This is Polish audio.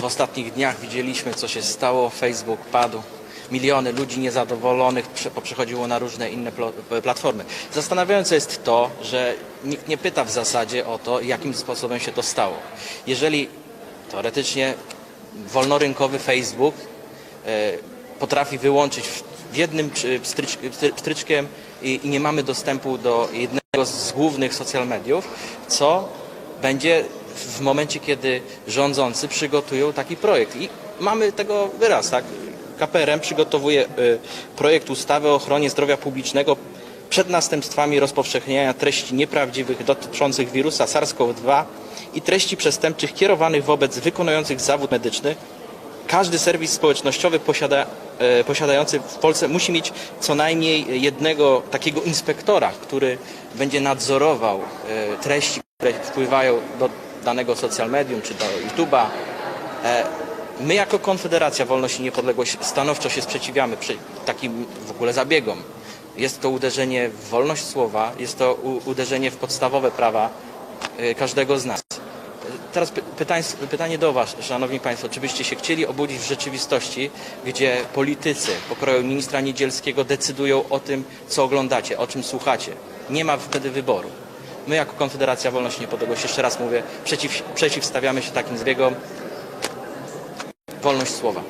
W ostatnich dniach widzieliśmy, co się stało. Facebook padł. Miliony ludzi niezadowolonych prze- poprzechodziło na różne inne platformy. Zastanawiające jest to, że nikt nie pyta w zasadzie o to, jakim sposobem się to stało. Jeżeli teoretycznie wolnorynkowy Facebook e, potrafi wyłączyć w- jednym pstryczkiem i nie mamy dostępu do jednego z głównych social mediów, co będzie w momencie, kiedy rządzący przygotują taki projekt. I mamy tego wyraz, tak? KPRM przygotowuje y, projekt ustawy o ochronie zdrowia publicznego przed następstwami rozpowszechniania treści nieprawdziwych dotyczących wirusa SARS-CoV-2 i treści przestępczych kierowanych wobec wykonujących zawód medyczny. Każdy serwis społecznościowy posiada, e, posiadający w Polsce musi mieć co najmniej jednego takiego inspektora, który będzie nadzorował e, treści, które wpływają do danego social medium czy do YouTube'a. E, My jako Konfederacja Wolność i Niepodległość stanowczo się sprzeciwiamy takim w ogóle zabiegom. Jest to uderzenie w wolność słowa, jest to uderzenie w podstawowe prawa e, każdego z nas. Teraz py- pytań, pytanie do Was, Szanowni Państwo. Czy byście się chcieli obudzić w rzeczywistości, gdzie politycy pokroju ministra Niedzielskiego decydują o tym, co oglądacie, o czym słuchacie? Nie ma wtedy wyboru. My jako Konfederacja Wolność i Niepodległość, jeszcze raz mówię, przeciw, przeciwstawiamy się takim zbiegom. Wolność słowa.